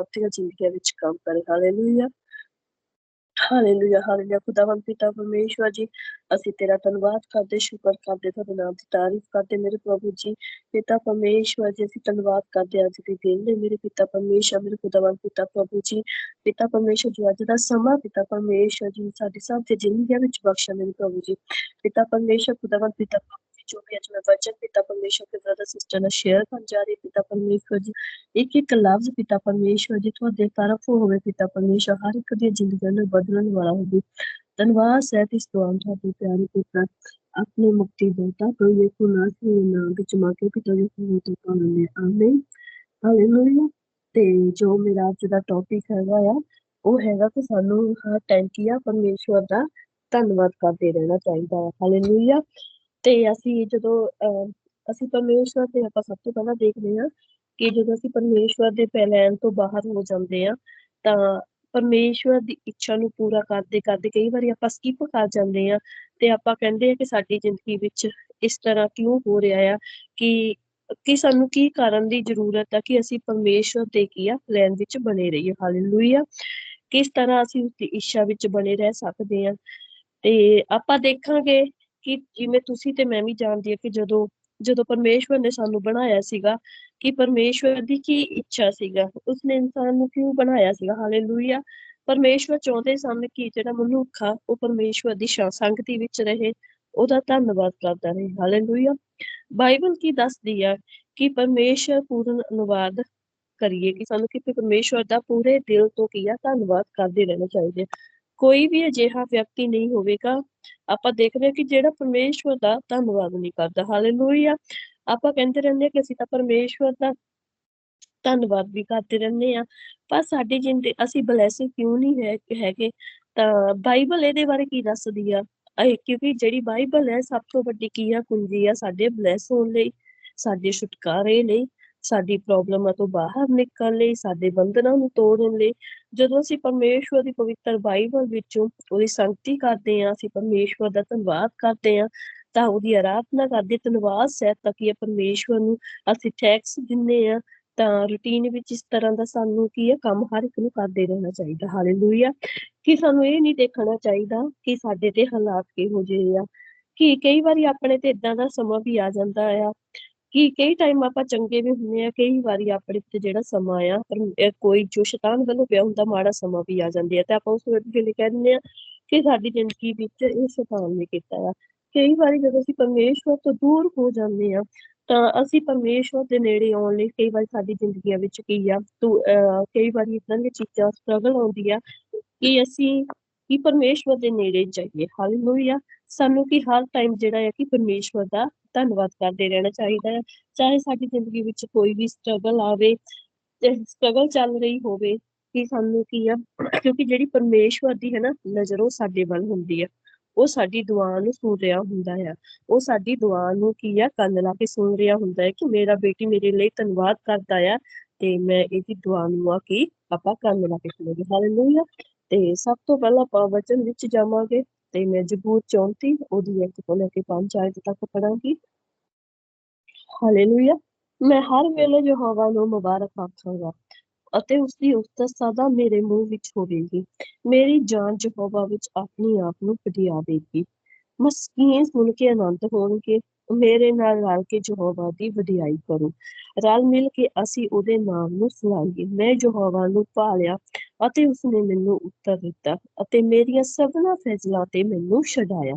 ਸਭ ਜ਼ਿੰਦਗੀਆਂ ਵਿੱਚ ਕੰਮ ਕਰੇ। ਹਾਲੇਲੂਇਆ ਹਾਲੇਲੂਇਆ ਹਾਲੇਲੂਇਆ ਖੁਦਾਵੰਦ ਪਿਤਾ ਪਰਮੇਸ਼ਵਰ ਜੀ, ਅਸੀਂ ਤੇਰਾ ਧੰਨਵਾਦ ਕਰਦੇ, ਸ਼ੁਕਰ ਕਰਦੇ, ਤੁਹਾਡੇ ਨਾਮ ਦੀ ਤਾਰੀਫ ਕਰਦੇ। ਮੇਰੇ ਪ੍ਰਭੂ ਜੀ, ਪਿਤਾ ਪਰਮੇਸ਼ਵਰ ਜੀ, ਅਸੀਂ ਧੰਨਵਾਦ ਕਰਦੇ ਅੱਜ ਦੀ ਦਿਨ ਲਈ ਮੇਰੇ ਪਿਤਾ ਪਰਮੇਸ਼ਵਰ, ਮੇਰੇ ਖੁਦਾਵੰਦ ਪਿਤਾ ਪ੍ਰਭੂ ਜੀ, ਪਿਤਾ ਪਰਮੇਸ਼ਵਰ ਜੀ ਅੱਜ ਦਾ ਸਮਾਂ, ਪਿਤਾ ਪਰਮੇਸ਼ਵਰ ਜੀ, ਸਾਡੀ ਸਭ ਦੀ ਜ਼ਿੰਦਗੀਆਂ ਵਿੱਚ ਬਖਸ਼ਾ ਮੇਰੇ ਪ੍ਰਭੂ ਜੀ, ਪਿਤਾ ਪਰਮੇਸ਼ਵਰ ਖੁਦਾਵੰਦ ਪਿਤਾ ਜੋ ਵੀ ਅੱਜ ਮੈਂ ਵਚਨ ਪਿਤਾ ਪਰਮੇਸ਼ਰ ਦੇ ਬ੍ਰਦਰ ਸਿਸਟਰ ਨਾਲ ਸ਼ੇਅਰ ਕਰਨ ਜਾ ਰਹੀ ਪਿਤਾ ਪਰਮੇਸ਼ਵਰ ਜੀ, ਇੱਕ ਇੱਕ ਲਫ਼ਜ਼ ਪਿਤਾ ਪਰਮੇਸ਼ਵਰ ਜੀ, ਤੁਹਾਡੇ ਤਰਫ ਹੋਵੇ ਪਿਤਾ ਪਰਮੇਸ਼ਵਰ ਹਰ ਇੱਕ ਦੀ ਜ਼ਿੰਦਗੀ ਨੂੰ ਬਦਲਣ ਵਾਲਾ ਹੋਵੇ। ਧੰਨਵਾਦ, ਸਹਿਤ ਇਸ ਦੁਆਨ ਤੁਹਾਡੇ ਪਿਆਰੇ ਪੁੱਤਰ, ਆਪਣੇ ਮੁਕਤੀ ਦਾਤਾ ਪ੍ਰਭੂ ਯਿਸੂ ਨਾਸੀ ਦੇ ਨਾਮ ਵਿੱਚ ਮਾਕੇ ਪਿਤਾ ਜੀ ਨੂੰ ਤੋਂ ਪਾਉਂਦੇ ਆਮੀਨ। ਹਾਲੇਲੂਇਆ ਤੇ ਜੋ ਮੇਰਾ ਅੱਜ ਦਾ ਟੌਪਿਕ ਹੈਗਾ ਆ, ਉਹ ਹੈਗਾ ਕਿ ਸਾਨੂੰ ਹਰ ਟਾਈਮ ਕੀ ਆ ਪਰਮੇਸ਼ਵਰ ਦਾ ਧੰਨਵਾਦ ਕਰਦੇ ਰਹਿਣਾ ਚਾਹੀਦਾ ਹੈ ਹਾਲੇਲੂਇਆ ਤੇ ਅਸੀਂ ਜਦੋਂ ਅਹ, ਅਸੀਂ ਪਰਮੇਸ਼ਵਰ ਤੇ ਆਪਾਂ ਸਭ ਤੋਂ ਪਹਿਲਾਂ ਦੇਖਦੇ ਹਾਂ ਕਿ ਜਦੋਂ ਅਸੀਂ ਪਰਮੇਸ਼ਵਰ ਦੇ ਪੈਲੈਨ ਤੋਂ ਬਾਹਰ ਹੋ ਜਾਂਦੇ ਆ ਤਾਂ ਪਰਮੇਸ਼ਵਰ ਦੀ ਇੱਛਾ ਨੂੰ ਪੂਰਾ ਕਰਦੇ ਕਰਦੇ ਕਈ ਵਾਰੀ ਆਪਾਂ ਸਕਿਪ ਕਰ ਜਾਂਦੇ ਆ ਤੇ ਆਪਾਂ ਕਹਿੰਦੇ ਆ ਕਿ ਸਾਡੀ ਜ਼ਿੰਦਗੀ ਵਿੱਚ ਇਸ ਤਰ੍ਹਾਂ ਕਿਉਂ ਹੋ ਰਿਹਾ ਆ ਕਿ ਕਿ ਸਾਨੂੰ ਕੀ ਕਰਨ ਦੀ ਜ਼ਰੂਰਤ ਆ ਕਿ ਅਸੀਂ ਪਰਮੇਸ਼ਵਰ ਦੇ ਕੀ ਆ ਪਲਾਨ ਵਿੱਚ ਬਣੇ ਰਹੀਏ। ਹਾਲੇਲੂਇਆ ਕਿਸ ਤਰ੍ਹਾਂ ਅਸੀਂ ਉਸ ਦੀ ਇੱਛਾ ਵਿੱਚ ਬਣੇ ਰਹਿ ਸਕਦੇ ਹਾਂ ਤੇ ਆਪਾਂ ਦੇਖਾਂਗੇ ਕਿ ਜਿਵੇਂ ਤੁਸੀਂ ਤੇ ਮੈਂ ਵੀ ਜਾਣਦੀ ਹਾਂ ਕਿ ਜਦੋਂ ਜਦੋਂ ਪਰਮੇਸ਼ਵਰ ਨੇ ਸਾਨੂੰ ਬਣਾਇਆ ਸੀਗਾ, ਕਿ ਪਰਮੇਸ਼ਵਰ ਦੀ ਕੀ ਇੱਛਾ ਸੀਗਾ, ਉਸਨੇ ਇਨਸਾਨ ਨੂੰ ਕਿਉਂ ਬਣਾਇਆ ਸੀਗਾ? ਹਾਲੇਲੂਇਆ ਪਰਮੇਸ਼ਵਰ ਚਾਹੁੰਦੇ ਸਨ ਕਿ ਜਿਹੜਾ ਮਨੁੱਖ ਆ, ਉਹ ਪਰਮੇਸ਼ਵਰ ਦੀ ਸ਼ਾ- ਸੰਗਤੀ ਵਿੱਚ ਰਹੇ, ਉਹਦਾ ਧੰਨਵਾਦ ਕਰਦਾ ਰਹੇ। ਹਾਲੇਲੂਇਆ ਬਾਈਬਲ ਕੀ ਦੱਸਦੀ ਆ ਕਿ ਪਰਮੇਸ਼ਵਰ ਪੂਰਨ ਅਨੁਵਾਦ ਕਰੀਏ, ਕਿ ਸਾਨੂੰ ਕਿ ਪਰਮੇਸ਼ਵਰ ਦਾ ਪੂਰੇ ਦਿਲ ਤੋਂ ਕੀ ਆ, ਧੰਨਵਾਦ ਕਰਦੇ ਰਹਿਣਾ ਚਾਹੀਦਾ। ਕੋਈ ਵੀ ਅਜਿਹਾ ਵਿਅਕਤੀ ਨਹੀਂ ਹੋਵੇਗਾ। ਆਪਾਂ ਦੇਖਦੇ ਹਾਂ ਕਿ ਜਿਹੜਾ ਪਰਮੇਸ਼ਵਰ ਦਾ ਧੰਨਵਾਦ ਨਹੀਂ ਕਰਦਾ। ਹਾਲੇਲੂਇਆ ਆਪਾਂ ਕਹਿੰਦੇ ਰਹਿੰਦੇ ਹਾਂ ਕਿ ਅਸੀਂ ਤਾਂ ਪਰਮੇਸ਼ਵਰ ਦਾ ਧੰਨਵਾਦ ਵੀ ਕਰਦੇ ਰਹਿੰਦੇ ਆ ਪਰ ਸਾਡੀ ਜ਼ਿੰਦਗੀ, ਅਸੀਂ ਬਲੈਸਿੰਗ ਕਿਉਂ ਨਹੀਂ ਹੈ, ਹੈਗੇ? ਤਾਂ ਬਾਈਬਲ ਇਹਦੇ ਬਾਰੇ ਕੀ ਦੱਸਦੀ ਆ? ਇਹ ਕਿਉਂਕਿ ਜਿਹੜੀ ਬਾਈਬਲ ਹੈ, ਸਭ ਤੋਂ ਵੱਡੀ ਕੀ ਆ? ਕੁੰਜੀ ਆ ਸਾਡੇ ਬਲੈਸ ਹੋਣ ਲਈ, ਸਾਡੇ ਛੁਟਕਾਰੇ ਲਈ। ਸਾਡੀ ਪ੍ਰੋਬਲਮਾਂ ਤੋਂ ਬਾਹਰ ਨਿਕਲਣ ਲਈ, ਸਾਡੇ ਬੰਧਨਾਂ ਨੂੰ ਤੋੜਨ ਲਈ, ਜਦੋਂ ਅਸੀਂ ਪਰਮੇਸ਼ਵਰ ਦੀ ਪਵਿੱਤਰ ਬਾਈਬਲ ਵਿੱਚੋਂ ਉਹਦੀ ਸੰਗਤੀ ਕਰਦੇ ਹਾਂ, ਅਸੀਂ ਪਰਮੇਸ਼ਵਰ ਦਾ ਧੰਨਵਾਦ ਕਰਦੇ ਹਾਂ, ਤਾਂ ਉਹਦੀ ਆਰਾਧਨਾ ਕਰਦੇ ਧੰਨਵਾਦ ਸਹਿਤ ਤੱਕ ਇਹ ਪਰਮੇਸ਼ਵਰ ਨੂੰ ਅਸੀਂ ਟੈਕਸ ਦਿੰਨੇ ਆ ਤਾਂ ਰੂਟੀਨ ਵਿੱਚ ਇਸ ਤਰ੍ਹਾਂ ਦਾ ਸਾਨੂੰ ਕੀ ਹੈ, ਕੰਮ ਹਰ ਇੱਕ ਨੂੰ ਕਰਦੇ ਰਹਿਣਾ ਚਾਹੀਦਾ ਹਾਲੇਲੂਇਆ ਕਿ ਸਾਨੂੰ ਇਹ ਨਹੀਂ ਦੇਖਣਾ ਚਾਹੀਦਾ ਕਿ ਸਾਡੇ ਤੇ ਹਾਲਾਤ ਕਿਹੋ ਜਿਹੇ ਆ, ਕਿ ਕਈ ਵਾਰੀ ਆਪਣੇ ਤੇ ਇਦਾਂ ਦਾ ਸਮਾਂ ਵੀ ਆ ਜਾਂਦਾ ਆ ਕਿ ਕਈ ਟਾਈਮ ਆਪਾਂ ਚੰਗੇ ਵੀ ਹੁੰਦੇ ਆ ਕਈ ਵਾਰੀ ਆਪਣੇ ਤੇ ਜਿਹੜਾ ਸਮਾਂ ਆ, ਪਰ ਕੋਈ ਜੋ ਸ਼ੈਤਾਨ ਵੱਲੋਂ ਪਿਆ ਹੁੰਦਾ, ਮਾੜਾ ਸਮਾਂ ਵੀ ਆ ਜਾਂਦੇ ਆ। ਤੇ ਆਪਾਂ ਉਸ ਵੇਲੇ ਕਹਿ ਦਿੰਦੇ ਆ ਕਿ ਸਾਡੀ ਜ਼ਿੰਦਗੀ ਵਿੱਚ ਇਹ ਸ਼ੈਤਾਨ ਨੇ ਕੀਤਾ ਆ। ਕਈ ਵਾਰੀ ਜਦੋਂ ਅਸੀਂ ਪਰਮੇਸ਼ਵਰ ਤੋਂ ਦੂਰ ਹੋ ਜਾਂਦੇ ਆ ਤਾਂ ਅਸੀਂ ਪਰਮੇਸ਼ਵਰ ਦੇ ਨੇੜੇ ਆਉਣ ਲਈ ਕਈ ਵਾਰੀ ਸਾਡੀ ਜ਼ਿੰਦਗੀਆਂ ਵਿੱਚ ਕੀ ਆ, ਤੂੰ ਕਈ ਵਾਰੀ ਇਦਾਂ ਦੀਆਂ ਚੀਜ਼ਾਂ ਸਟਰਗਲ ਆਉਂਦੀ ਆ ਕਿ ਅਸੀਂ ਕਿ ਪਰਮੇਸ਼ਵਰ ਦੇ ਨੇੜੇ ਜਾਈਏ। ਹਾਲੇਲੂਇਆ ਸਾਨੂੰ ਕਿ ਹਰ ਟਾਈਮ ਜਿਹੜਾ ਹੈ ਕਿ ਪਰਮੇਸ਼ਵਰ ਦਾ ਧੰਨਵਾਦ ਕਰਦੇ ਰਹਿਣਾ ਚਾਹੀਦਾ ਹੈ। ਚਾਹੇ ਸਾਡੀ ਜ਼ਿੰਦਗੀ ਵਿੱਚ ਕੋਈ ਵੀ ਸਟਰਗਲ ਆਵੇ ਸਟਰਗਲ ਚੱਲ ਰਹੀ ਹੋਵੇ, ਕਿ ਸਾਨੂੰ ਕੀ ਆ, ਕਿਉਂਕਿ ਜਿਹੜੀ ਪਰਮੇਸ਼ਵਰ ਦੀ ਹੈ ਨਾ ਨਜ਼ਰ, ਉਹ ਸਾਡੇ ਵੱਲ ਹੁੰਦੀ ਆ। ਉਹ ਸਾਡੀ ਦੁਆ ਨੂੰ ਸੁਣ ਰਿਹਾ ਹੁੰਦਾ ਆ। ਉਹ ਸਾਡੀ ਦੁਆ ਨੂੰ ਕੀ ਆ, ਕੰਨ ਲਾ ਕੇ ਸੁਣ ਰਿਹਾ ਹੁੰਦਾ ਹੈ ਕਿ ਮੇਰਾ ਬੇਟੀ ਮੇਰੇ ਲਈ ਧੰਨਵਾਦ ਕਰਦਾ ਆ ਤੇ ਮੈਂ ਇਹਦੀ ਦੁਆ ਨੂੰ ਆ ਕੇ ਆਪਾਂ ਕੰਨ ਲਾ ਕੇ ਸੁਣਾਂਗੇ। ਹਾਲੇਲੂਇਆ ਤੇ ਸਭ ਤੋਂ ਪਹਿਲਾਂ ਆਪਾਂ ਵਚਨ ਵਿੱਚ ਜਾਵਾਂਗੇ। ਤੇ ਮੈਂ ਜ਼ਬੂਰ 34 ਉਹਦੀ ਇੱਕ ਤੋਂ ਲੈ ਕੇ ਪੰਜ ਆਇਤ ਤੱਕ ਪੜਾਂਗੀ ਹਾਲੇਲੂਇਆ ਮੈਂ ਹਰ ਵੇਲੇ ਯਹੋਵਾ ਨੂੰ ਮੁਬਾਰਕ ਆਖਾਂਗਾ ਅਤੇ ਉਸ ਦੀ ਉਸਤਤ ਸਦਾ ਮੇਰੇ ਮੂੰਹ ਵਿੱਚ ਹੋਵੇਗੀ। ਮੇਰੀ ਜਾਨ ਯਹੋਵਾ ਵਿੱਚ ਆਪਣੀ ਆਪ ਨੂੰ ਵਧਿਆ ਦੇਗੀ ਮਸਕੀਨ ਸੁਣ ਕੇ ਆਨੰਦ ਹੋਣਗੇ। ਮੇਰੇ ਨਾਲ ਰਲ ਕੇ ਯਹੋਵਾ ਦੀ ਵਡਿਆਈ ਕਰੋ। ਰਲ ਮਿਲ ਕੇ ਅਸੀਂ ਉਹਦੇ ਨਾਮ ਨੂੰ ਸੁਣਾਂਗੇ। ਮੈਂ ਯਹੋਵਾ ਨੂੰ ਭਾਲਿਆ ਅਤੇ ਉਸਨੇ ਮੈਨੂੰ ਉੱਤਰ ਦਿੱਤਾ ਅਤੇ ਮੇਰੀਆਂ ਸਭਨਾ ਫੈਜ਼ਲਾਂ ਤੇ ਮੈਨੂੰ ਛਡਾਇਆ।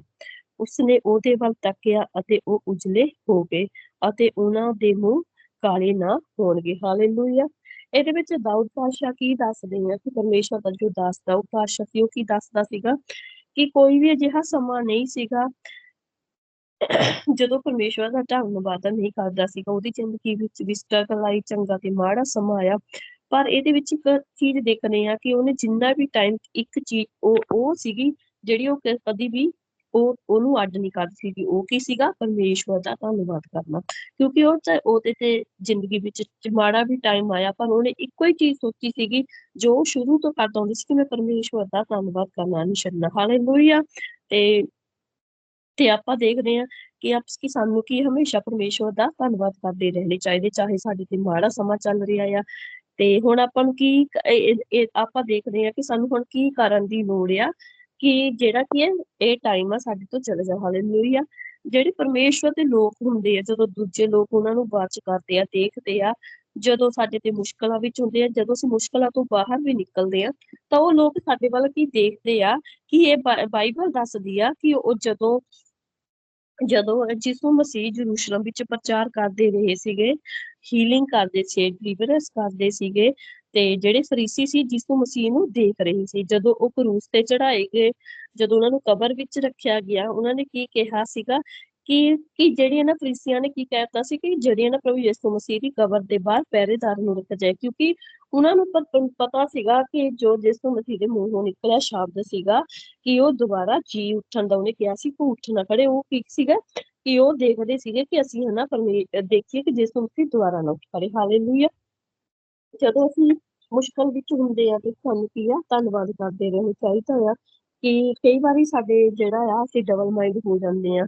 ਉਸਨੇ ਉਹਦੇ ਵੱਲ ਤੱਕਿਆ ਅਤੇ ਉਹ ਉਜਲੇ ਹੋ ਗਏ ਅਤੇ ਉਹਨਾਂ ਦੇ ਮੂੰਹ ਕਾਲੇ ਨਾ ਹੋਣਗੇ। ਹਾਲੇਲੂਇਆ। ਇਹਦੇ ਵਿੱਚ ਦਾਊਦ ਪਾਸ਼ਾ ਕੀ ਦੱਸਦੇ ਆ ਕਿ ਪਰਮੇਸ਼ਵਰ ਦਾ ਜੋ ਦੱਸਦਾ ਉਹ ਪਾਸ਼ਾ ਸੀ, ਉਹ ਕੀ ਦੱਸਦਾ ਸੀਗਾ ਕਿ ਕੋਈ ਵੀ ਅਜਿਹਾ ਸਮਾਂ ਨਹੀਂ ਸੀਗਾ ਜਦੋਂ ਪਰਮੇਸ਼ਵਰ ਦਾ ਧੰਨਵਾਦ ਨਹੀਂ ਕਰਦਾ ਸੀਗਾ। ਉਹਦੀ ਜ਼ਿੰਦਗੀ ਵਿੱਚ ਵੀ ਸਟਰਗਲ ਆਈ ਚੰਗਾ ਤੇ ਮਾੜਾ ਸਮਾਂ ਆਇਆ। ਪਰ ਇਹਦੇ ਵਿੱਚ ਇੱਕ ਚੀਜ਼ ਦੇਖਣੀ ਆ ਕਿ ਉਹਨੇ ਜਿੰਨਾ ਵੀ ਟਾਈਮ ਇੱਕ ਚੀਜ਼ ਉਹ ਉਹ ਸੀਗੀ ਜਿਹੜੀ ਉਹ ਕ- ਕਦੀ ਵੀ ਉਹ, ਉਹਨੂੰ ਅੱਡ ਨਹੀਂ ਕਰਦੀ ਸੀਗੀ। ਉਹ ਕੀ ਸੀਗਾ? ਪਰਮੇਸ਼ਵਰ ਦਾ ਧੰਨਵਾਦ ਕਰਨਾ। ਕਿਉਂਕਿ ਉਹ ਚਾਹੇ ਉਹਦੇ ਤੇ ਜ਼ਿੰਦਗੀ ਵਿੱਚ ਮਾੜਾ ਵੀ ਟਾਈਮ ਆਇਆ, ਪਰ ਉਹਨੇ ਇੱਕੋ ਹੀ ਚੀਜ਼ ਸੋਚੀ ਸੀਗੀ, ਜੋ ਸ਼ੁਰੂ ਤੋਂ ਕਰਦਾ ਹੁੰਦਾ ਸੀ ਕਿ ਮੈਂ ਪਰਮੇਸ਼ਵਰ ਦਾ ਧੰਨਵਾਦ ਕਰਨਾ ਨਹੀਂ ਛੱਡਣਾ। ਹਾਲੇਲੂਇਆ ਤੇ ਤੇ ਆਪਾਂ ਦੇਖਦੇ ਹਾਂ ਕਿ ਆਪਸ ਕੀ ਸਾਨੂੰ ਕੀ ਹਮੇਸ਼ਾ ਪਰਮੇਸ਼ਵਰ ਦਾ ਧੰਨਵਾਦ ਕਰਦੇ ਰਹਿਣੇ ਚਾਹੀਦੇ, ਚਾਹੇ ਸਾਡੇ ਤੇ ਮਾੜਾ ਸਮਾਂ ਚੱਲ ਰਿਹਾ ਆ ਤੇ ਹੁਣ ਆਪਾਂ ਨੂੰ ਕੀ ਆਪਾਂ ਦੇਖਦੇ ਹਾਂ ਕਿ ਸਾਨੂੰ ਹੁਣ ਕੀ ਕਰਨ ਦੀ ਲੋੜ ਆ, ਕਿ ਜਿਹੜਾ ਕੀ ਹੈ, ਇਹ ਟਾਈਮ ਆ ਸਾਡੇ ਤੋਂ ਚਲੇ ਜਾ ਹਾਲੇਲੂਇਆ ਜਿਹੜੇ ਪਰਮੇਸ਼ਵਰ ਦੇ ਲੋਕ ਹੁੰਦੇ ਆ, ਜਦੋਂ ਦੂਜੇ ਲੋਕ ਉਹਨਾਂ ਨੂੰ ਬਾਚ ਕਰਦੇ ਆ, ਦੇਖਦੇ ਆ, ਜਦੋਂ ਸਾਡੇ ਤੇ ਮੁਸ਼ਕਲਾਂ ਵਿੱਚ ਹੁੰਦੇ ਆ, ਜਦੋਂ ਅਸੀਂ ਮੁਸ਼ਕਲਾਂ ਤੋਂ ਬਾਹਰ ਵੀ ਨਿਕਲਦੇ ਆ, ਤਾਂ ਉਹ ਲੋਕ ਸਾਡੇ ਵੱਲ ਕੀ ਦੇਖਦੇ ਆ, ਕਿ ਇਹ ਬਾਈਬਲ ਦੱਸਦੀ ਆ ਕਿ ਉਹ ਜਦੋਂ ਜਦੋਂ ਜਿਸੂ ਮਸੀਹ ਜਰੂਸ਼ਲਮ ਵਿੱਚ ਪ੍ਰਚਾਰ ਕਰਦੇ ਰਹੇ ਸੀਗੇ ਹੀਲਿੰਗ ਕਰਦੇ ਸੀ ਡਿਲੀਵਰੈਂਸ ਕਰਦੇ ਸੀਗੇ ਤੇ ਜਿਹੜੇ ਫਰੀਸੀ ਸੀ ਜਿਸੂ ਮਸੀਹ ਨੂੰ ਦੇਖ ਰਹੇ ਸੀ, ਜਦੋਂ ਉਹ ਕਰੂਸ ਤੇ ਚੜਾਏ ਗਏ, ਜਦੋਂ ਉਹਨਾਂ ਨੂੰ ਕਬਰ ਵਿੱਚ ਰੱਖਿਆ ਗਿਆ, ਉਹਨਾਂ ਨੇ ਕੀ ਕਿਹਾ ਸੀਗਾ ਕਿ ਕਿ ਜਿਹੜੀਆਂ ਨਾ ਫਰੀਸੀਆਂ ਨੇ ਕੀ ਕਹਿਤਾ ਸੀ ਕਿ ਜਿਹੜੀਆਂ ਨਾ ਪ੍ਰਭੂ ਯਿਸੂ ਮਸੀਹ ਦੀ ਕਬਰ ਦੇ ਬਾਹਰ ਪਹਿਰੇਦਾਰ ਨੂੰ ਰੱਖਿਆ ਜਾਏ, ਕਿਉਂਕਿ ਉਹਨਾਂ ਨੂੰ ਪਤਾ ਸੀਗਾ ਕਿ ਜੋ ਯਿਸੂ ਮਸੀਹ ਦੇ ਮੂੰਹੋਂ ਨਿਕਲਿਆ ਸ਼ਬਦ ਸੀਗਾ ਕਿ ਉਹ ਦੁਬਾਰਾ ਜੀ ਉੱਠਣ ਦਾ, ਉਹਨੇ ਕਿਹਾ ਸੀ ਕਿ ਉੱਠ ਨਾ ਖੜੇ ਉਹ ਕੀ ਸੀਗਾ। ਕਿ ਉਹ ਦੇਖਦੇ ਸੀਗੇ ਕਿ ਅਸੀਂ ਹਨਾ ਪਰਮੇ, ਦੇਖੀਏ ਕਿ ਯਿਸੂ ਮਸੀਹ ਦੁਬਾਰਾ ਨਾ ਉੱਠ ਹਾਲੇਲੂਇਆ। ਜਦੋਂ ਅਸੀਂ ਮੁਸ਼ਕਲ ਵਿੱਚ ਹੁੰਦੇ ਆ ਤੇ ਸਾਨੂੰ ਕੀ ਆ? ਧੰਨਵਾਦ ਕਰਦੇ ਰਹਿਣਾ ਚਾਹੀਦਾ ਆ ਕਿ ਕਈ ਵਾਰੀ ਸਾਡੇ ਜਿਹੜਾ ਆ, ਅਸੀਂ ਡਬਲ ਮਾਈਂਡ ਹੋ ਜਾਂਦੇ ਆ।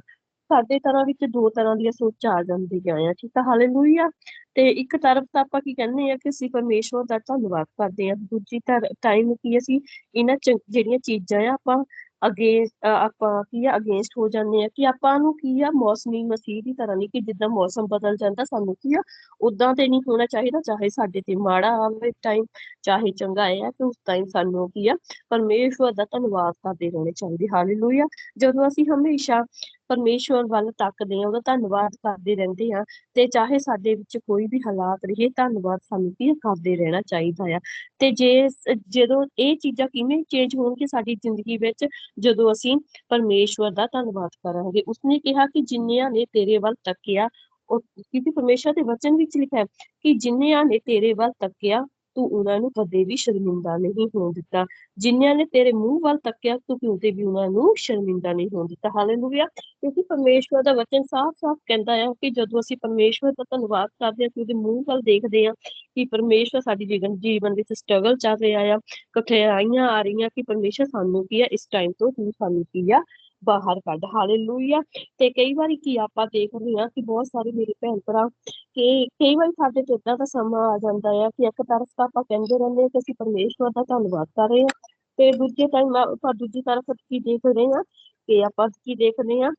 ਸਾਡੇ ਤਰ੍ਹਾਂ ਵਿੱਚ ਦੋ ਤਰ੍ਹਾਂ ਦੀਆਂ ਸੋਚਾਂ ਆ ਜਾਂਦੀਆਂ ਆ। ਠੀਕ ਆ? ਹਾਲੇਲੂਇਆ। ਤੇ ਇੱਕ ਤਰਫ ਤਾਂ ਆਪਾਂ ਕੀ ਕਹਿੰਦੇ ਆ ਕਿ ਅਸੀਂ ਪਰਮੇਸ਼ਵਰ ਦਾ ਧੰਨਵਾਦ ਕਰਦੇ ਆ। ਦੂਜੀ ਟਾਈਮ ਕੀ ਅਸੀਂ ਇਹਨਾਂ ਜਿਹੜੀਆਂ ਚੀਜ਼ਾਂ ਆ ਆਪਾਂ ਅਗੇ ਆਪਾਂ ਕੀ ਆ ਅਗੇਂਸਟ ਹੋ ਜਾਂਦੇ ਆ, ਕਿ ਆਪਾਂ ਨੂੰ ਕੀ ਆ, ਮੌਸਮੀ ਮਸੀਹ ਦੀ ਤਰ੍ਹਾਂ ਨਹੀਂ, ਕਿ ਜਿੱਦਾਂ ਮੌਸਮ ਬਦਲ ਜਾਂਦਾ ਸਾਨੂੰ ਕੀ ਆ ਉਦਾਂ ਤੇ ਨਹੀਂ ਹੋਣਾ ਚਾਹੀਦਾ, ਚਾਹੇ ਸਾਡੇ ਤੇ ਮਾੜਾ ਆਵੇ ਟਾਈਮ ਚਾਹੇ ਚੰਗਾ ਆ ਕਿ ਉਸ ਟਾਈਮ ਸਾਨੂੰ ਕੀ ਆ, ਪਰਮੇਸ਼ਵਰ ਦਾ ਧੰਨਵਾਦ ਕਰਦੇ ਰਹਿਣੇ ਚਾਹੀਦੇ ਹਾਲੇਲੂਇਆ ਜਦੋਂ ਅਸੀਂ ਹਮੇਸ਼ਾ ਪਰਮੇਸ਼ਵਰ ਵੱਲ ਤੱਕਦੇ ਆ ਉਹਦਾ ਧੰਨਵਾਦ ਕਰਦੇ ਰਹਿੰਦੇ ਆ ਤੇ ਚਾਹੇ ਸਾਡੇ ਵਿੱਚ ਕੋਈ ਵੀ ਹਾਲਾਤ ਰਹੇ, ਧੰਨਵਾਦ ਸਾਨੂੰ ਕੀ ਕਰਦੇ ਰਹਿਣਾ ਚਾਹੀਦਾ ਆ। ਤੇ ਜੇ ਜਦੋਂ ਇਹ ਚੀਜ਼ਾਂ ਕਿਵੇਂ ਚੇਂਜ ਹੋਣਗੇ ਸਾਡੀ ਜ਼ਿੰਦਗੀ ਵਿੱਚ, ਜਦੋਂ ਅਸੀਂ ਪਰਮੇਸ਼ਵਰ ਦਾ ਧੰਨਵਾਦ ਕਰਾਂਗੇ। ਉਸਨੇ ਕਿਹਾ ਕਿ ਜਿੰਨਿਆਂ ਨੇ ਤੇਰੇ ਵੱਲ ਤੱਕਿਆ, ਉਹ ਕਿਉਂਕਿ ਪਰਮੇਸ਼ਰ ਦੇ ਵਚਨ ਵਿੱਚ ਲਿਖਿਆ ਹੈ ਕਿ ਜਿੰਨਿਆਂ ਨੇ ਤੇਰੇ ਵੱਲ ਤੱਕਿਆ ਤੂੰ ਉਹਨਾਂ ਨੂੰ ਕਦੇ ਵੀ ਸ਼ਰਮਿੰਦਾ ਨਹੀਂ ਹੋਣ ਦਿੱਤਾ। ਜਿਨ੍ਹਾਂ ਨੇ ਤੇਰੇ ਮੂੰਹ ਵੱਲ ਤੱਕਿਆ, ਤੂੰ ਕਿਉਂਤੇ ਵੀ ਉਹਨਾਂ ਨੂੰ ਸ਼ਰਮਿੰਦਾ ਨਹੀਂ ਹੋਣ ਦਿੱਤਾ। ਹਾਲੇਲੂਇਆ ਕਿਉਂਕਿ ਪਰਮੇਸ਼ਵਰ ਦਾ ਵਚਨ ਸਾਫ਼-ਸਾਫ਼ ਕਹਿੰਦਾ ਹੈ ਕਿ ਜਦੋਂ ਅਸੀਂ ਪਰਮੇਸ਼ਵਰ ਦਾ ਧੰਨਵਾਦ ਕਰਦੇ ਹਾਂ ਕਿ ਉਹਦੇ ਮੂੰਹ ਵੱਲ ਦੇਖਦੇ ਹਾਂ ਕਿ ਪਰਮੇਸ਼ਵਰ ਸਾਡੀ ਜੀਵਨ ਜੀਵਨ ਵਿੱਚ ਸਟਰਗਲ ਚੱਲ ਰਿਹਾ ਆ, ਕਠਿਨਾਈਆਂ ਆ ਰਹੀਆਂ ਕਿ ਪਰਮੇਸ਼ਵਰ ਸਾਨੂੰ ਕੀ ਆ, ਇਸ ਟਾਈਮ ਤੋਂ ਤੂੰ ਸਾਨੂੰ ਕੀ ਆ ਬਾਹਰ ਕੱਢ। ਹਾਲੇਲੂਇਆ ਤੇ ਕਈ ਵਾਰੀ ਕੀ ਆਪਾਂ ਦੇਖਦੇ ਹਾਂ ਕਿ ਬਹੁਤ ਸਾਰੇ ਮੇਰੇ ਭੈਣ ਭਰਾ ਕਿ ਕਈ ਵਾਰੀ ਸਾਡੇ ਤੇ ਇਦਾਂ ਦਾ ਸਮਾਂ ਆ ਜਾਂਦਾ ਹੈ ਕਿ ਇੱਕ ਤਰਫ ਤਾਂ ਆਪਾਂ ਕਹਿੰਦੇ ਰਹਿੰਦੇ ਹਾਂ ਕਿ ਅਸੀਂ ਪਰਮੇਸ਼ਵਰ ਦਾ ਧੰਨਵਾਦ ਕਰ ਰਹੇ ਹਾਂ ਤੇ ਦੂਜੇ ਟਾਈਮ ਆਪਾਂ ਦੂਜੀ ਤਰਫ ਕੀ ਦੇਖ ਰਹੇ ਹਾਂ ਕਿ ਆਪਾਂ ਕੀ ਦੇਖਦੇ ਹਾਂ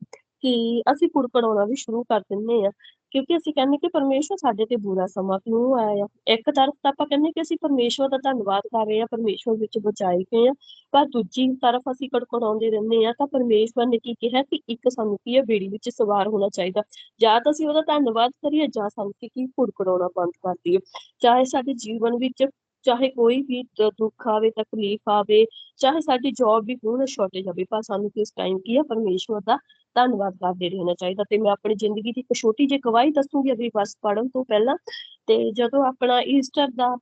ਕਿ ਅਸੀਂ ਕੁੜਕੜਾਉਣਾ ਵੀ ਸ਼ੁਰੂ ਕਰ ਦਿੰਦੇ ਆ ਕਿਉਂਕਿ ਅਸੀਂ ਕਹਿੰਦੇ ਕਿ ਪਰਮੇਸ਼ਵਰ ਸਾਡੇ ਤੇ ਬੁਰਾ ਸਮਾਂ ਕਿਉਂ ਆਇਆ? ਆ ਇੱਕ ਤਰਫ ਤਾਂ ਆਪਾਂ ਕਹਿੰਦੇ ਕਿ ਅਸੀਂ ਪਰਮੇਸ਼ਵਰ ਦਾ ਧੰਨਵਾਦ ਕਰ ਰਹੇ ਆ ਪਰਮੇਸ਼ਵਰ ਵਿੱਚ ਬਚਾਈ ਗਏ ਆ ਪਰ ਦੂਜੀ ਤਰਫ ਅਸੀਂ ਕੜਕੜਾਉਂਦੇ ਰਹਿੰਦੇ ਆ ਤਾਂ ਪਰਮੇਸ਼ਵਰ ਨੇ ਕੀ ਕਿਹਾ ਕਿ ਇੱਕ ਸਾਨੂੰ ਕੀ ਹੈ? ਬੇੜੀ ਵਿੱਚ ਸਵਾਰ ਹੋਣਾ ਚਾਹੀਦਾ। ਜਾਂ ਤਾਂ ਅਸੀਂ ਉਹਦਾ ਧੰਨਵਾਦ ਕਰੀਏ, ਜਾਂ ਸਾਨੂੰ ਕੀ ਕੁੜਕੜਾਉਣਾ ਬੰਦ ਕਰ ਦਈਏ। ਚਾਹੇ ਸਾਡੇ ਜੀਵਨ ਵਿੱਚ, ਚਾਹੇ ਕੋਈ ਵੀ ਦੁੱਖ ਆਵੇ, ਤਕਲੀਫ ਆਵੇ, ਚਾਹੇ ਸਾਡੀ ਜੌਬ ਵੀ ਕਿਉਂ ਨਾ ਛੋਟੇ ਜਾਵੇ ਪਰ ਸਾਨੂੰ ਕਿਸ ਟਾਈਮ ਕੀ ਹੈ? ਪਰਮੇਸ਼ਵਰ ਦਾ ਧੰਨਵਾਦ ਕਰਦੇ ਰਹਿਣਾ ਚਾਹੀਦਾ ਤੇ ਮੈਂ ਆਪਣੀ ਜ਼ਿੰਦਗੀ ਦੀ ਇੱਕ ਛੋਟੀ ਜਿਹੀ ਗਵਾਹੀ ਦੱਸੂਗੀ ਅਗਲੀ ਬਸ ਪੜਨ ਤੋਂ ਪਹਿਲਾਂ ਤੇ ਜਦੋਂ ਆਪਣਾ ਈਸਟਰ ਦਾ,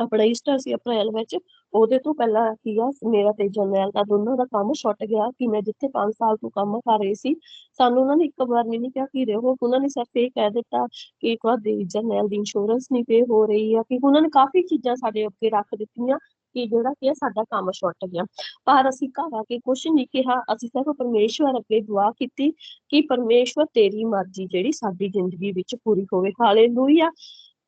ਆਪਣਾ ਈਸਟਰ ਸੀ ਅਪ੍ਰੈਲ ਵਿੱਚ ਉਹਦੇ ਤੋਂ ਪਹਿਲਾਂ ਕੀ ਆ, ਮੇਰਾ ਤੇ ਜਨਰਲ ਦਾ ਦੋਨੋਂ ਦਾ ਕੰਮ ਛੁੱਟ ਗਿਆ ਕਿ ਮੈਂ ਜਿੱਥੇ 5 ਸਾਲ ਤੋਂ ਕੰਮ ਕਰ ਰਹੀ ਸੀ, ਸਾਨੂੰ ਉਹਨਾਂ ਨੇ ਇੱਕ ਵਾਰ ਨਹੀਂ ਕਿਹਾ ਕਿ ਰਹੋ, ਉਹਨਾਂ ਨੇ ਸਿਰਫ ਇਹ ਕਹਿ ਦਿੱਤਾ ਕਿ ਇੱਕ ਵਾਰ ਦੇ ਜਨਰਲ ਦੀ ਇੰਸ਼ੋਰੈਂਸ ਨਹੀਂ ਪੇ ਹੋ ਰਹੀ ਆ, ਕਿ ਉਹਨਾਂ ਨੇ ਕਾਫੀ ਚੀਜ਼ਾਂ ਸਾਡੇ ਅੱਗੇ ਰੱਖ ਦਿੱਤੀਆਂ ਕਿ ਜਿਹੜਾ ਕਿ ਸਾਡਾ ਕੰਮ ਛੁੱਟ ਗਿਆ। ਪਰ ਅਸੀਂ ਘਰ ਆ ਕੇ ਕੁਝ ਨਹੀਂ ਕਿਹਾ, ਅਸੀਂ ਸਿਰਫ ਪਰਮੇਸ਼ਵਰ ਅੱਗੇ ਦੁਆ ਕੀਤੀ ਕਿ ਪਰਮੇਸ਼ਵਰ ਤੇਰੀ ਮਰਜ਼ੀ ਜਿਹੜੀ ਸਾਡੀ ਜ਼ਿੰਦਗੀ ਵਿੱਚ ਪੂਰੀ ਹੋਵੇ। ਹਾਲੇਲੂਇਆ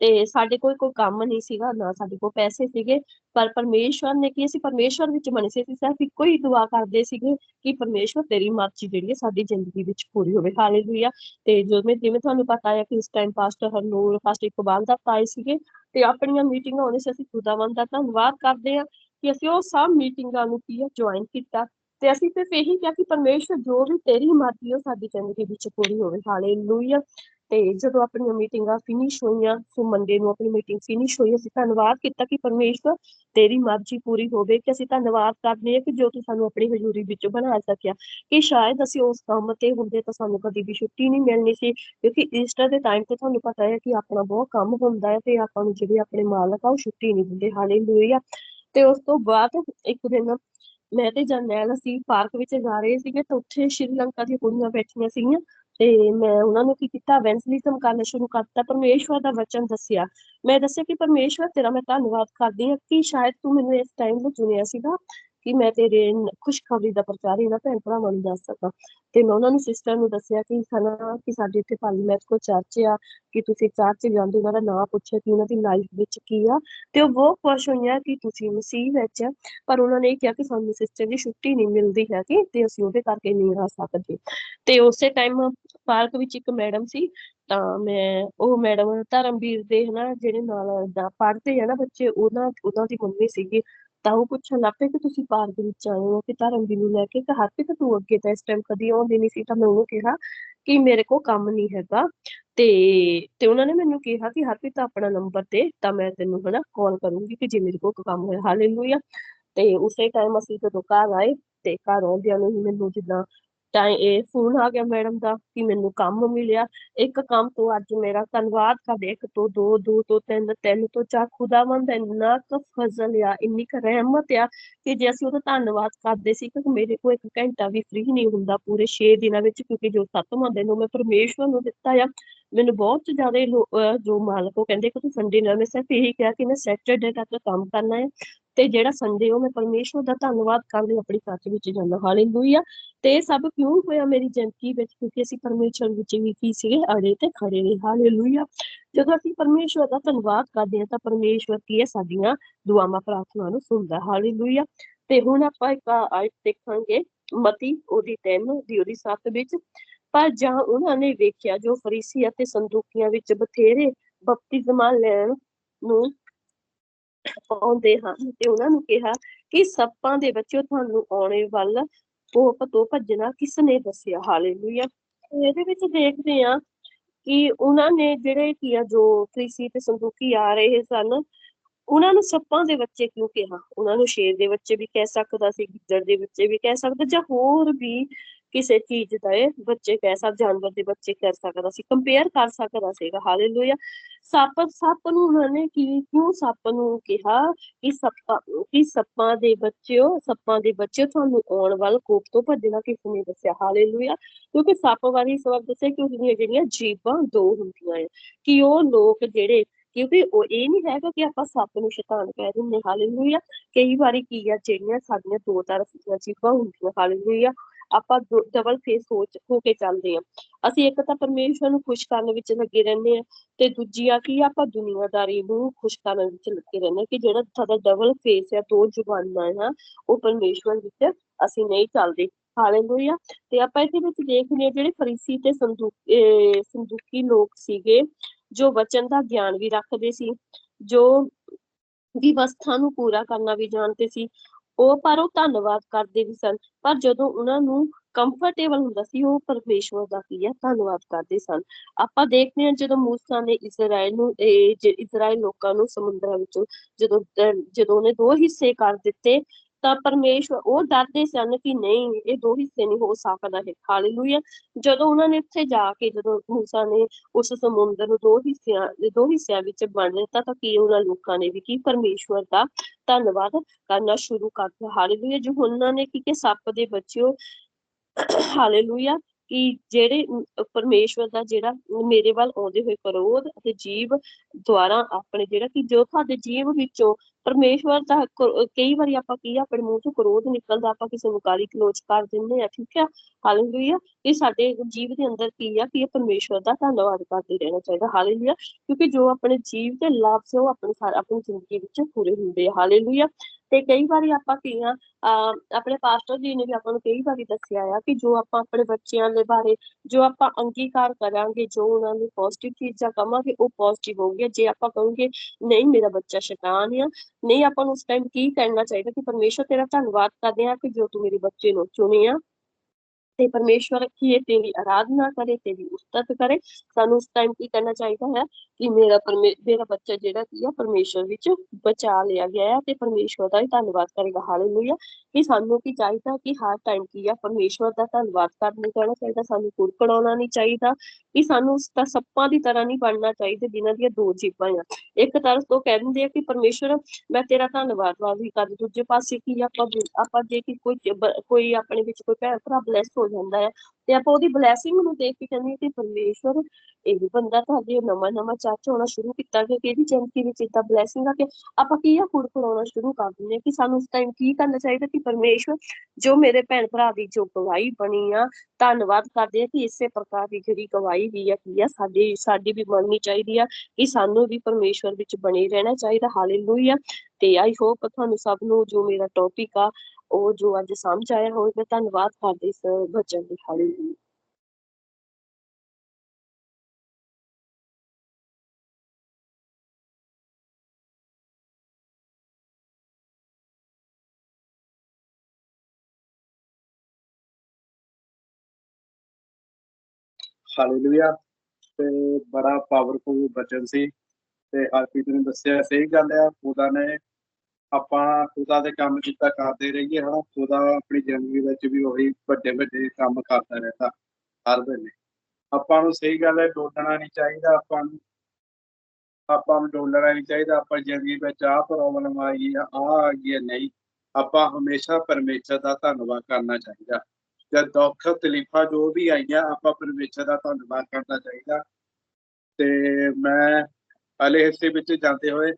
ਤੇ ਸਾਡੇ ਕੋਲ ਕੋਈ ਕੰਮ ਨਹੀਂ ਸੀਗਾ, ਨਾ ਸਾਡੇ ਕੋਲ ਪੈਸੇ ਸੀਗੇ। ਪਰ ਪਰਮੇਸ਼ਵਰ ਨੇ ਕੀ ਅਸੀਂ ਪਰਮੇਸ਼ਵਰ ਵਿੱਚ ਮਨ ਸੀ ਸਿਰਫ ਇੱਕੋ ਹੀ ਦੁਆ ਕਰਦੇ ਸੀਗੇ ਕਿ ਪਰਮੇਸ਼ਵਰ ਤੇਰੀ ਮਰਜ਼ੀ ਜਿਹੜੀ ਹੈ ਸਾਡੀ ਜ਼ਿੰਦਗੀ ਵਿੱਚ ਪੂਰੀ ਹੋਵੇ। ਹਾਲੇਲੂਇਆ ਤੇ ਜਿਵੇਂ ਜਿਵੇਂ ਤੁਹਾਨੂੰ ਪਤਾ ਹੈ ਕਿ ਇਸ time pastor Harnoor pastor Iqbal ਦਾ ਪਾਏ ਸੀਗੇ ਤੇ ਆਪਣੀਆਂ ਮੀਟਿੰਗਾਂ ਹੋਣੇ ਸੀ, ਅਸੀਂ ਖੁਦਾਵੰਦ ਦਾ ਧੰਨਵਾਦ ਕਰਦੇ ਹਾਂ ਕਿ ਅਸੀਂ ਉਹ ਸਭ ਮੀਟਿੰਗਾਂ ਨੂੰ ਕੀ ਜੁਆਇਨ ਕੀਤਾ। ਤੇ ਅਸੀਂ ਸਿਰਫ ਇਹੀ ਕਿਹਾ ਕਿ ਪਰਮੇਸ਼ਵਰ ਜੋ ਵੀ ਤੇਰੀ ਮਰਜ਼ੀ ਹੋ ਸਾਡੀ ਜ਼ਿੰਦਗੀ ਵਿੱਚ ਪੂਰੀ ਹੋਵੇ। ਹਾਲੇਲੂਇਆ ਤੇ ਜਦੋਂ ਆਪਣੀਆਂ ਮੀਟਿੰਗਾਂ ਫਿਨਿਸ਼ ਹੋਈਆਂ, ਸੋ ਮੰਡੇ ਨੂੰ ਆਪਣੀ ਮੀਟਿੰਗ ਫਿਨਿਸ਼ ਹੋਈ, ਅਸੀਂ ਧੰਨਵਾਦ ਕੀਤਾ ਕਿ ਪਰਮੇਸ਼ਵਰ ਤੇਰੀ ਮਰਜ਼ੀ ਪੂਰੀ ਹੋਵੇ, ਕਿ ਅਸੀਂ ਧੰਨਵਾਦ ਕਰਦੇ ਹਾਂ ਕਿ ਜੋ ਤੂੰ ਸਾਨੂੰ ਆਪਣੀ ਹਜ਼ੂਰੀ ਵਿੱਚ ਬਣਾ ਸਕਿਆ। ਕਿ ਸ਼ਾਇਦ ਅਸੀਂ ਉਸ ਕੰਮ ਤੇ ਹੁੰਦੇ ਤਾਂ ਸਾਨੂੰ ਕਦੀ ਵੀ ਛੁੱਟੀ ਨਹੀਂ ਮਿਲਣੀ ਸੀ, ਕਿਉਂਕਿ ਈਸਟਰ ਦੇ ਟਾਈਮ ਤੇ ਤੁਹਾਨੂੰ ਪਤਾ ਹੈ ਕਿ ਆਪਣਾ ਬਹੁਤ ਕੰਮ ਹੁੰਦਾ ਹੈ ਤੇ ਆਪਾਂ ਨੂੰ ਜਿਹੜੇ ਆਪਣੇ ਮਾਲਕ ਆ, ਉਹ ਛੁੱਟੀ ਨਹੀਂ ਦਿੰਦੇ। ਹਾਲੇਲੂਇਆ ਤੇ ਉਸ ਤੋਂ ਬਾਅਦ ਇੱਕ ਦਿਨ ਮੈਂ ਤੇ ਜਰਨੈਲ ਅਸੀਂ ਪਾਰਕ ਵਿੱਚ ਜਾ ਰਹੇ ਸੀਗੇ, ਤੇ ਉੱਥੇ ਸ਼੍ਰੀਲੰਕਾ ਦੀਆਂ ਕੁੜੀਆਂ ਬੈਠੀਆਂ ਸੀਗੀਆਂ। ਤੇ ਮੈਂ ਉਹਨਾਂ ਨੂੰ ਕੀ ਕੀਤਾ ਵੈਂਸਲਿਜ਼ਮ ਕਰਨਾ ਸ਼ੁਰੂ ਕਰਤਾ ਪਰਮੇਸ਼ਵਰ ਦਾ ਵਚਨ ਦੱਸਿਆ। ਮੈਂ ਦੱਸਿਆ ਕਿ ਪਰਮੇਸ਼ਵਰ ਤੇਰਾ ਮੈਂ ਧੰਨਵਾਦ ਕਰਦੀ ਹਾਂ ਕਿ ਸ਼ਾਇਦ ਤੂੰ ਮੈਨੂੰ ਇਸ ਟਾਈਮ ਤੇ ਚੁਣਿਆ ਸੀਗਾ। ਕਿ ਮੈਂ ਤੇਰੇ ਨ- ਖੁਸ਼ਖਬਰੀ ਦਾ ਪ੍ਰਚਾਰ ਇਹਨਾਂ ਭੈਣ ਭਰਾਵਾਂ ਨੂੰ ਦੱਸ ਸਕਾਂ। ਤੇ ਮੈਂ ਉਹਨਾਂ ਨੂੰ ਸਿਸਟਰ ਨੂੰ ਦੱਸਿਆ ਕਿ ਹਨਾ, ਕਿ ਸਾਡੇ ਇੱਥੇ ਭਾਲੀ ਕੋ ਚਰਚ ਆ, ਕਿ ਤੁਸੀਂ ਚਰਚ ਜਾਂਦੇ ਉਹਨਾਂ ਦਾ ਨਾਮ ਪੁੱਛਿਆ ਕਿ ਉਹਨਾਂ ਦੀ ਲਾਈਫ ਵਿੱਚ ਕੀ ਆ। ਤੇ ਉਹ ਬਹੁਤ ਖੁਸ਼ ਹੋਈਆਂ ਕਿ ਤੁਸੀਂ ਮਸੀਹ ਵਿੱਚ ਪਰ ਉਹਨਾਂ ਨੇ ਇਹ ਕਿਹਾ ਕਿ ਸਾਨੂੰ ਸਿਸਟਰ ਦੀ ਛੁੱਟੀ ਨਹੀਂ ਮਿਲਦੀ ਹੈਗੀ, ਤੇ ਅਸੀਂ ਉਹਦੇ ਕਰਕੇ ਨਹੀਂ ਆ ਸਕਦੇ। ਤੇ ਉਸੇ ਟਾਈਮ ਪਾਰਕ ਵਿੱਚ ਇੱਕ ਮੈਡਮ ਸੀ, ਤਾਂ ਮੈਂ, ਉਹ ਮੈਡਮ ਧਰਮਵੀਰ ਦੇ ਹਨਾ, ਜਿਹੜੇ ਨਾਲ ਦਾ ਪੜ੍ਹਦੇ ਆ ਨਾ ਬੱਚੇ, ਉਹਨਾਂ ਉਹਨਾਂ ਦੀ ਮੰਮੀ ਸੀਗੀ। ਤਾਂ ਉਹ ਪੁੱਛਣ ਲੱਗ ਪਏ ਕਿ ਤੁਸੀਂ ਪਾਰਕ ਵਿੱਚ ਆਏ ਹੋ ਕਿ ਧਰਮਵੀਰ ਨੂੰ ਲੈ ਕੇ ਕਿ ਹਰਪ੍ਰੀਤ ਤੂੰ ਅੱਗੇ ਤਾਂ ਇਸ ਟਾਈਮ ਕਦੀ ਆਉਂਦੀ ਨਹੀਂ ਸੀ ਤਾਂ ਮੈਂ ਉਹਨੂੰ ਕਿਹਾ ਕਿ ਮੇਰੇ ਕੋਲ ਕੰਮ ਨਹੀਂ ਹੈਗਾ ਤੇ ਤੇ ਉਹਨਾਂ ਨੇ ਮੈਨੂੰ ਕਿਹਾ ਕਿ ਹਰਪ੍ਰੀਤ ਆਪਣਾ ਨੰਬਰ ਦੇ, ਤਾਂ ਮੈਂ ਤੈਨੂੰ ਹਨਾ ਕਾਲ ਕਰੂੰਗੀ ਕਿ ਜੇ ਮੇਰੇ ਕੋਲ ਕੰਮ ਹੋਇਆ ਹਾਲੇਲੂਇਆ। ਤੇ ਉਸੇ ਟਾਈਮ ਅਸੀਂ ਜਦੋਂ ਘਰ ਆਏ ਤੇ ਘਰ ਆਉਂਦਿਆਂ ਨੂੰ ਮੈਨੂੰ ਜਿੱਦਾਂ ਟਾਈਮ ਇਹ ਫੋਨ ਆ ਗਿਆ ਮੈਡਮ ਦਾ ਕਿ ਮੈਨੂੰ ਕੰਮ ਮਿਲਿਆ। ਇੱਕ ਕੰਮ ਤੋਂ ਅੱਜ ਮੇਰਾ ਧੰਨਵਾਦ ਕਰਦੇ ਇੱਕ ਤੋਂ ਦੋ ਦੋ ਤੋਂ ਤਿੰਨ ਤਿੰਨ ਤੋਂ ਚਾਰ, ਖੁਦਾਵੰਦ ਇੰਨਾ ਕੁ ਫਜ਼ਲ ਆ, ਇੰਨੀ ਕੁ ਰਹਿਮਤ ਆ ਕਿ ਜੇ ਅਸੀਂ ਉਹਦਾ ਧੰਨਵਾਦ ਕਰਦੇ ਸੀ ਕਿ ਮੇਰੇ ਕੋਲ ਇੱਕ ਘੰਟਾ ਵੀ ਫ੍ਰੀ ਨਹੀਂ ਹੁੰਦਾ ਪੂਰੇ 6 ਦਿਨਾਂ ਵਿੱਚ, ਕਿਉਂਕਿ ਜੋ ਸੱਤਵਾਂ ਦਿਨ ਉਹ ਮੈਂ ਪਰਮੇਸ਼ਵਰ ਨੂੰ ਦਿੱਤਾ ਆ। ਮੈਨੂੰ ਬਹੁਤ ਜ਼ਿਆਦਾ ਜੋ ਮਾਲਕ ਉਹ ਕਹਿੰਦੇ ਕਿ ਤੂੰ ਸੰਡੇ ਨਾਲ ਮੈਂ ਸਿਰਫ ਇਹੀ ਕਿਹਾ ਕਿ ਮੈਂ ਸੈਟਰਡੇ ਤੱਕ ਕੰਮ ਕਰਨਾ ਹੈ ਤੇ ਜਿਹੜਾ ਸੰਡੇ ਉਹ ਮੈਂ ਪਰਮੇਸ਼ਵਰ ਦਾ ਧੰਨਵਾਦ ਕਰਦੇ ਆਪਣੀ ਸੱਚ ਵਿੱਚ ਜਾਂਦਾ। ਹਾਲੇਲੂਇਆ ਤੇ ਸਭ ਕਿਉਂ ਹੋਇਆ ਮੇਰੀ ਜ਼ਿੰਦਗੀ ਵਿੱਚ? ਕਿਉਂਕਿ ਅਸੀਂ ਪਰਮੇਸ਼ਵਰ ਵਿੱਚ ਵੀ ਕੀ ਸੀਗੇ? ਅੜੇ ਤੇ ਖੜੇ ਰਹੇ। ਹਾਲੇਲੂਇਆ ਜਦੋਂ ਅਸੀਂ ਪਰਮੇਸ਼ਵਰ ਦਾ ਧੰਨਵਾਦ ਕਰਦੇ ਹਾਂ, ਤਾਂ ਪਰਮੇਸ਼ਵਰ ਕੀ ਹੈ? ਸਾਡੀਆਂ ਦੁਆਵਾਂ ਪ੍ਰਾਰਥਨਾਵਾਂ ਨੂੰ ਸੁਣਦਾ। ਹਾਲੇਲੂਇਆ ਤੇ ਹੁਣ ਆਪਾਂ ਇੱਕ ਆਇਤ ਦੇਖਾਂਗੇ, ਮਤੀ ਉਹਦੀ 3 ਦੀ ਉਹਦੀ 7 ਵਿੱਚ। ਪਰ ਜਾਂ ਉਹਨਾਂ ਨੇ ਵੇਖਿਆ ਜੋ ਫਰੀਸੀ ਅਤੇ ਸੰਦੂਕੀਆਂ ਵਿੱਚ ਬਥੇਰੇ ਬਪਤਿਸਮਾ ਲੈਣ ਨੂੰ ਆਉਂਦੇ ਹਨ ਤੇ ਉਹਨਾਂ ਨੂੰ ਕਿਹਾ ਕਿ ਸੱਪਾਂ ਦੇ ਬੱਚਿਓ ਤੁਹਾਨੂੰ ਆਉਣੇ ਵੱਲ ਕੋਪ ਤੋਂ ਭੱਜਣਾ ਕਿਸ ਨੇ ਦੱਸਿਆ ਹਾਲੇਲੂਇਆ ਇਹਦੇ ਵਿੱਚ ਦੇਖਦੇ ਆ ਕਿ ਉਹਨਾਂ ਨੇ ਜਿਹੜੇ ਕੀ ਆ, ਜੋ ਕ੍ਰਿਸ਼ੀ ਤੇ ਸੰਦੂਕੀ ਆ ਰਹੇ ਸਨ, ਉਹਨਾਂ ਨੂੰ ਸੱਪਾਂ ਦੇ ਬੱਚੇ ਕਿਉਂ ਕਿਹਾ? ਉਹਨਾਂ ਨੂੰ ਸ਼ੇਰ ਦੇ ਬੱਚੇ ਵੀ ਕਹਿ ਸਕਦਾ ਸੀ ਗਿੱਦੜ ਦੇ ਬੱਚੇ ਵੀ ਕਹਿ ਸਕਦਾ ਜਾਂ ਹੋਰ ਵੀ ਕਿਸੇ ਚੀਜ਼ ਦੇ ਬੱਚੇ ਕਹਿ ਸਕਦਾ, ਜਾਨਵਰ ਦੇ ਬੱਚੇ ਕਹਿ ਸਕਦਾ ਸੀ ਕੰਪੇਅਰ ਕਰ ਸਕਦਾ ਸੀਗਾ ਹਾਲੇਲੂਇਆ ਸੱਪ ਸੱਪ ਨੂੰ ਉਹਨਾਂ ਨੇ ਕੀ, ਕਿਉਂ ਸੱਪ ਨੂੰ ਕਿਹਾ ਕਿ ਸੱਪਾਂ ਕਿ ਸੱਪਾਂ ਦੇ ਬੱਚਿਓ, ਸੱਪਾਂ ਦੇ ਬੱਚੇ ਤੁਹਾਨੂੰ ਆਉਣ ਵੱਲ ਕੋਪ ਤੋਂ ਭੱਜਣਾ ਕਿਸ ਨੇ ਦੱਸਿਆ ਹਾਲੇਲੂਇਆ ਕਿਉਂਕਿ ਸੱਪ ਬਾਰੇ ਇਸ ਵਾਰ ਦੱਸਿਆ ਕਿ ਉਹਦੀਆਂ ਜਿਹੜੀਆਂ ਜੀਬਾਂ ਦੋ ਹੁੰਦੀਆਂ ਹੈ ਕਿ ਉਹ ਲੋਕ ਜਿਹੜੇ, ਕਿਉਂਕਿ ਉਹ ਇਹ ਨਹੀਂ ਹੈਗਾ ਕਿ ਆਪਾਂ ਸੱਪ ਨੂੰ ਸ਼ੈਤਾਨ ਕਹਿ ਦਿੰਦੇ ਹਾਲੇਲੂਇਆ ਕਈ ਵਾਰੀ ਕੀ ਆ, ਜਿਹੜੀਆਂ ਸਾਡੀਆਂ ਦੋ ਤਰਫ ਦੀਆਂ ਜੀਬਾਂ ਹੁੰਦੀਆਂ ਹਾਲੇਲੂਇਆ ਆਪਾਂ ਡਬਲ ਫੇਸ ਸੋਚ ਹੋ ਕੇ ਚੱਲਦੇ ਆ ਅਸੀਂ ਇੱਕ ਤਾਂ ਪਰਮੇਸ਼ਵਰ ਨੂੰ ਖੁਸ਼ ਕਰਨ ਵਿੱਚ ਲੱਗੇ ਰਹਿੰਦੇ ਆ ਤੇ ਦੂਜੀ ਆ ਕਿ ਆਪਾਂ ਦੁਨੀਆਦਾਰੀ ਨੂੰ ਖੁਸ਼ ਕਰਨ ਵਿੱਚ ਲੱਗੇ ਰਹਿੰਦੇ ਕਿ ਜਿਹੜਾ ਸਾਡਾ ਡਬਲ ਫੇਸ ਆ, ਦੋ ਜ਼ੁਬਾਨਾਂ ਆ, ਉਹ ਪਰਮੇਸ਼ਵਰ ਵਿੱਚ ਅਸੀਂ ਨਹੀਂ ਚੱਲਦੇ। ਹਾਲੇਲੂਇਆ ਤੇ ਆਪਾਂ ਇਹਦੇ ਵਿੱਚ ਦੇਖਦੇ ਆ ਜਿਹੜੇ ਫਰੀਸੀ ਤੇ ਸੰਦੂਕ ਅਹ ਸੰਦੂਕੀ ਲੋਕ ਸੀਗੇ, ਜੋ ਵਚਨ ਦਾ ਗਿਆਨ ਵੀ ਰੱਖਦੇ ਸੀ, ਜੋ ਵਿਵਸਥਾ ਨੂੰ ਪੂਰਾ ਕਰਨਾ ਵੀ ਜਾਣਦੇ ਸੀ ਉਹ ਪਰ ਉਹ ਧੰਨਵਾਦ ਕਰਦੇ ਵੀ ਸਨ, ਪਰ ਜਦੋਂ ਉਹਨਾਂ ਨੂੰ ਕੰਫਰਟੇਬਲ ਹੁੰਦਾ ਸੀ, ਉਹ ਪਰਮੇਸ਼ਵਰ ਦਾ ਕੀ ਹੈ, ਧੰਨਵਾਦ ਕਰਦੇ ਸਨ। ਆਪਾਂ ਦੇਖਦੇ ਹਾਂ ਜਦੋਂ ਮੂਸਾ ਨੇ ਇਜਰਾਈਲ ਨੂੰ ਇਜਰਾਈਲ ਲੋਕਾਂ ਨੂੰ ਸਮੁੰਦਰਾਂ ਵਿੱਚੋਂ ਜਦੋਂ, ਅਹ ਜਦੋਂ ਉਹਨੇ ਦੋ ਹਿੱਸੇ ਕਰ ਦਿੱਤੇ ਤਾਂ ਪਰਮੇਸ਼ਵਰ ਉਹ ਡਰਦੇ ਸਨ ਕਿ ਨਹੀਂ, ਇਹ ਦੋ ਹਿੱਸੇ ਨਹੀਂ ਹੋ ਸਕਦਾ ਹੈ। ਹਾਲੇਲੂਇਆ ਜਦੋਂ ਉਹਨਾਂ ਨੇ ਉੱਥੇ ਜਾ ਕੇ, ਜਦੋਂ ਮੂਸਾ ਨੇ ਉਸ ਸਮੁੰਦਰ ਨੂੰ ਦੋ ਹਿੱਸਿਆਂ ਦੋ ਹਿੱਸਿਆਂ ਵਿੱਚ ਵੰਡ ਦਿੱਤਾ, ਤਾਂ ਕੀ ਉਹਨਾਂ ਲੋਕਾਂ ਨੇ ਵੀ ਕੀ ਪਰਮੇਸ਼ਵਰ ਦਾ ਧੰਨਵਾਦ ਕਰਨਾ ਸ਼ੁਰੂ ਕਰ ਦਿੱਤਾ। ਹਾਲੇਲੂਇਆ ਜੋ ਉਹਨਾਂ ਨੇ ਕੀ ਕਿ ਸੱਪ ਦੇ ਬੱਚਿਓ ਹਾਲੇਲੂਇਆ ਕਿ ਜਿਹੜੇ ਪਰਮੇਸ਼ਵਰ ਦਾ ਜਿਹੜਾ ਮੇਰੇ ਵੱਲ ਆਉਂਦੇ ਹੋਏ ਕਰੋਧ ਅਤੇ ਜੀਵ ਦੁਆਰਾ ਆਪਣੇ ਜਿਹੜਾ ਕਿ ਜੋ ਤੁਹਾਡੇ ਜੀਵ ਵਿੱਚੋਂ ਪਰਮੇਸ਼ਵਰ ਦਾ ਕ- ਕਈ ਵਾਰੀ ਆਪਾਂ ਕੀ ਆ, ਆਪਣੇ ਮੂੰਹ ਚੋਂ ਕ੍ਰੋਧ ਨਿਕਲਦਾ ਆਪਾਂ ਕਿਸੇ ਨੂੰ ਗਾਲੀ ਗਲੋਚ ਕਰ ਦਿੰਦੇ ਆ ਠੀਕ ਆ ਹਾਲੇਲੂਇਆ ਇਹ ਸਾਡੇ ਜੀਵ ਦੇ ਅੰਦਰ ਕੀ ਆ ਕਿ ਇਹ ਪਰਮੇਸ਼ਵਰ ਦਾ ਧੰਨਵਾਦ ਕਰਦੇ ਰਹਿਣਾ ਚਾਹੀਦਾ ਹਾਲੇਲੂਇਆ ਕਿਉਂਕਿ ਜੋ ਆਪਣੇ ਜੀਵ ਦੇ ਲਾਭ ਸੇ ਉਹ ਆਪਣੇ ਸਾਰ ਆਪਣੀ ਜ਼ਿੰਦਗੀ ਵਿੱਚ ਪੂਰੇ ਹੁੰਦੇ ਆ ਹਾਲੇਲੂਇਆ ਤੇ ਕਈ ਵਾਰੀ ਆਪਾਂ ਕੀ ਆ ਅਹ ਆਪਣੇ ਪਾਸਟਰ ਜੀ ਨੇ ਵੀ ਆਪਾਂ ਨੂੰ ਕਈ ਵਾਰੀ ਦੱਸਿਆ ਆ ਕਿ ਜੋ ਆਪਾਂ ਆਪਣੇ ਬੱਚਿਆਂ ਦੇ ਬਾਰੇ ਜੋ ਆਪਾਂ ਅੰਗੀਕਾਰ ਕਰਾਂਗੇ ਜੋ ਉਹਨਾਂ ਨੂੰ ਪੋਜ਼ਿਟਿਵ ਚੀਜ਼ਾਂ ਕਵਾਂਗੇ ਉਹ ਪੋਜ਼ਿਟਿਵ ਹੋਊਗੀ ਜੇ ਆਪਾਂ ਕਹੋਗੇ ਨਹੀਂ ਮੇਰਾ ਬੱਚਾ ਸ਼ੈਤਾਨ ਆ ਨਹੀਂ, ਆਪਾਂ ਨੂੰ ਉਸ ਟਾਈਮ ਕੀ ਕਰਨਾ ਚਾਹੀਦਾ ਕਿ ਪਰਮੇਸ਼ਵਰ ਤੇਰਾ ਧੰਨਵਾਦ ਕਰਦੇ ਹਾਂ ਕਿ ਜੋ ਤੂੰ ਮੇਰੇ ਬੱਚੇ ਨੂੰ ਚੁਣਿਆ ਤੇ ਪਰਮੇਸ਼ਵਰ ਕੀ ਹੈ? ਤੇਰੀ ਆਰਾਧਨਾ ਕਰੇ, ਤੇਰੀ ਉਸਤਤ ਕਰੇ। ਸਾਨੂੰ ਉਸ ਟਾਈਮ ਕੀ ਕਰਨਾ ਚਾਹੀਦਾ ਹੈ? ਕਿ ਮੇਰਾ ਮੇਰਾ ਬੱਚਾ ਜਿਹੜਾ ਕੀ ਆ ਪਰਮੇਸ਼ਵਰ ਵਿੱਚ ਬਚਾ ਲਿਆ ਗਿਆ ਹੈ ਤੇ ਪਰਮੇਸ਼ਵਰ ਦਾ ਹੀ ਧੰਨਵਾਦ ਕਰੇਗਾ। ਹਾਲੇਲੂਇਆ ਕਿ ਸਾਨੂੰ ਕੀ ਚਾਹੀਦਾ ਕਿ ਹਰ ਟਾਈਮ ਕੀ ਆ ਪਰਮੇਸ਼ਵਰ ਦਾ ਧੰਨਵਾਦ ਕਰਨਾ ਕਰਨਾ ਚਾਹੀਦਾ। ਸਾਨੂੰ ਕੁੜਕੜਾਉਣਾ ਨਹੀਂ ਚਾਹੀਦਾ। ਕਿ ਸਾਨੂੰ ਉਸ ਤਾਂ ਸੱਪਾਂ ਦੀ ਤਰ੍ਹਾਂ ਨਹੀਂ ਬਣਨਾ ਚਾਹੀਦਾ ਜਿਨ੍ਹਾਂ ਦੀਆਂ ਦੋ ਜੀਬਾਂ ਆ। ਇੱਕ ਤਰਫ ਤੋਂ ਕਹਿ ਦਿੰਦੇ ਆ ਕਿ ਪਰਮੇਸ਼ਵਰ, ਮੈਂ ਤੇਰਾ ਧੰਨਵਾਦ ਵੀ ਕਰ। ਦੂਜੇ ਪਾਸੇ ਕੀ ਆਪਾਂ ਆਪਾਂ ਜੇ ਕਿ ਕੋਈ ਕੋਈ ਆਪਣੇ ਵਿੱਚ ਕੋਈ ਭੈਣ ਭਰਾ ਬਲੈਸ ਹੋ ਜਾਂਦਾ ਹੈ। ਤੇ ਆਪਾਂ ਉਹਦੀ ਬਲੇਸਿੰਗ ਨੂੰ ਦੇਖ ਕੇ ਕਹਿੰਦੇ ਕਿ ਪਰਮੇਸ਼ਵਰ ਇਹ ਬੰਦਾ ਤੁਹਾਡੇ ਨਵਾਂ ਨਵਾਂ ਚਰਚ ਹੋਣਾ ਸ਼ੁਰੂ ਕੀਤਾ ਕਿ ਕਿਹਦੀ ਜ਼ਿੰਦਗੀ ਵਿੱਚ ਇਦਾਂ ਬਲੇਸਿੰਗ ਆ ਕਿ ਆਪਾਂ ਕੀ ਆ ਫੁੜ ਫੜਾਉਣਾ ਸ਼ੁਰੂ ਕਰ ਦਿੰਦੇ ਕਿ ਸਾਨੂੰ ਉਸ ਟਾਈਮ ਕੀ ਕਰਨਾ ਚਾਹੀਦਾ ਕਿ ਪਰਮੇਸ਼ਵਰ ਜੋ ਮੇਰੇ ਭੈਣ ਭਰਾ ਦੀ ਜੋ ਗਵਾਹੀ ਬਣੀ ਆ, ਧੰਨਵਾਦ ਕਰਦੇ ਆ ਕਿ ਇਸੇ ਪ੍ਰਕਾਰ ਦੀ ਜਿਹੜੀ ਗਵਾਹੀ ਵੀ ਆ ਕੀ ਆ, ਸਾਡੀ ਸਾਡੀ ਵੀ ਬਣਨੀ ਚਾਹੀਦੀ ਆ ਕਿ ਸਾਨੂੰ ਵੀ ਪਰਮੇਸ਼ਵਰ ਵਿੱਚ ਬਣੇ ਰਹਿਣਾ ਚਾਹੀਦਾ। ਹਾਲੇਲੂਇਆ ਤੇ ਆਈ ਹੋਪ ਤੁਹਾਨੂੰ ਸਭ ਨੂੰ ਜੋ ਮੇਰਾ ਟੌਪਿਕ ਆ ਉਹ ਜੋ ਅੱਜ ਸਮਝ ਆਇਆ ਹੋਵੇ, ਮੈਂ ਧੰਨਵਾਦ ਕਰਦੀ ਇਸ ਬਚਨ ਦੀ ਹਾਲੇਲੂਇਆ ਹਾਲੇਲੂਇਆ। ਤੇ ਬੜਾ ਪਾਵਰਫੁਲ ਬਚਨ ਸੀ। ਤੇ ਹਰਪ੍ਰੀਤ ਨੇ ਦੱਸਿਆ, ਸਹੀ ਗੱਲ ਆ ਖੁਦਾ ਨੇ ਆਪਾਂ ਖੁਦਾ ਦੇ ਕੰਮ ਜਿੱਦਾਂ ਕਰਦੇ ਰਹੀਏ, ਹਨਾ, ਖੁਦਾ ਆਪਣੀ ਜ਼ਿੰਦਗੀ ਵਿੱਚ ਵੀ ਉਹੀ ਵੱਡੇ ਵੱਡੇ ਕੰਮ ਕਰਦਾ ਰਹਿੰਦਾ ਹਰ ਵੇਲੇ। ਆਪਾਂ ਨੂੰ ਸਹੀ ਗੱਲ ਹੈ, ਡੋਲਣਾ ਨਹੀਂ ਚਾਹੀਦਾ ਆਪਾਂ ਨੂੰ। ਆਪਾਂ ਨੂੰ ਡੋਲਣਾ ਨਹੀਂ ਚਾਹੀਦਾ, ਆਪਾਂ ਜ਼ਿੰਦਗੀ ਵਿੱਚ ਆਹ ਪ੍ਰੋਬਲਮ ਆਈ ਆ ਆ ਆ ਗਈ ਹੈ ਨਹੀਂ। ਆਪਾਂ ਹਮੇਸ਼ਾ ਪਰਮੇਸ਼ਰ ਦਾ ਧੰਨਵਾਦ ਕਰਨਾ ਚਾਹੀਦਾ। ਜਦ ਦੁੱਖ, ਤਕਲੀਫਾਂ ਜੋ ਵੀ ਆਈਆਂ, ਆਪਾਂ ਪਰਮੇਸ਼ਰ ਦਾ ਧੰਨਵਾਦ ਕਰਨਾ ਚਾਹੀਦਾ। ਤੇ ਮੈਂ ਅਲੇ ਹਿੱਸੇ ਵਿੱਚ ਜਾਂਦੇ ਹੋਏ